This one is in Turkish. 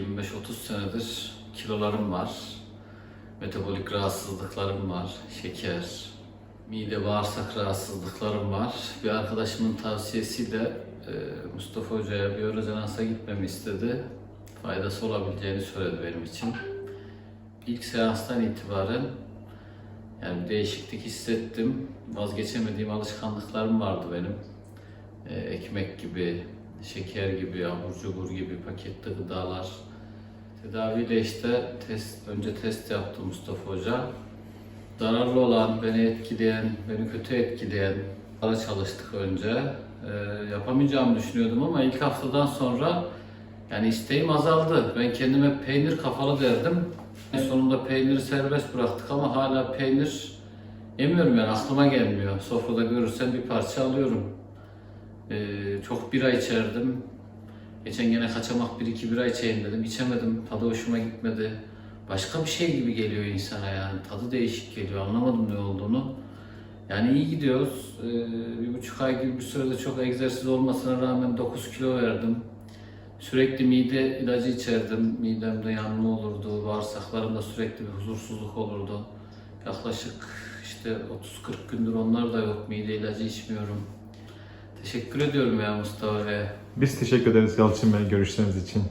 25-30 senedir kilolarım var. Metabolik rahatsızlıklarım var. Şeker, mide bağırsak rahatsızlıklarım var. Bir arkadaşımın tavsiyesiyle e, Mustafa Hoca'ya bir rezonansa gitmemi istedi. Faydası olabileceğini söyledi benim için. İlk seanstan itibaren yani değişiklik hissettim. Vazgeçemediğim alışkanlıklarım vardı benim. E, ekmek gibi, şeker gibi, abur cubur gibi paketli gıdalar. Tedaviyle işte test, önce test yaptı Mustafa Hoca. Zararlı olan, beni etkileyen, beni kötü etkileyen para çalıştık önce. E, yapamayacağımı düşünüyordum ama ilk haftadan sonra yani isteğim azaldı. Ben kendime peynir kafalı derdim. En sonunda peyniri serbest bıraktık ama hala peynir yemiyorum yani aklıma gelmiyor. Sofrada görürsem bir parça alıyorum. Ee, çok bira içerdim. Geçen gene kaçamak bir iki bira içeyim dedim. İçemedim. Tadı hoşuma gitmedi. Başka bir şey gibi geliyor insana yani. Tadı değişik geliyor. Anlamadım ne olduğunu. Yani iyi gidiyoruz. Ee, bir buçuk ay gibi bir sürede çok egzersiz olmasına rağmen 9 kilo verdim. Sürekli mide ilacı içerdim. Midemde yanma olurdu. Bağırsaklarımda sürekli bir huzursuzluk olurdu. Yaklaşık işte 30-40 gündür onlar da yok. Mide ilacı içmiyorum. Teşekkür ediyorum ya Mustafa Bey. Biz teşekkür ederiz Yalçın Bey görüşleriniz için.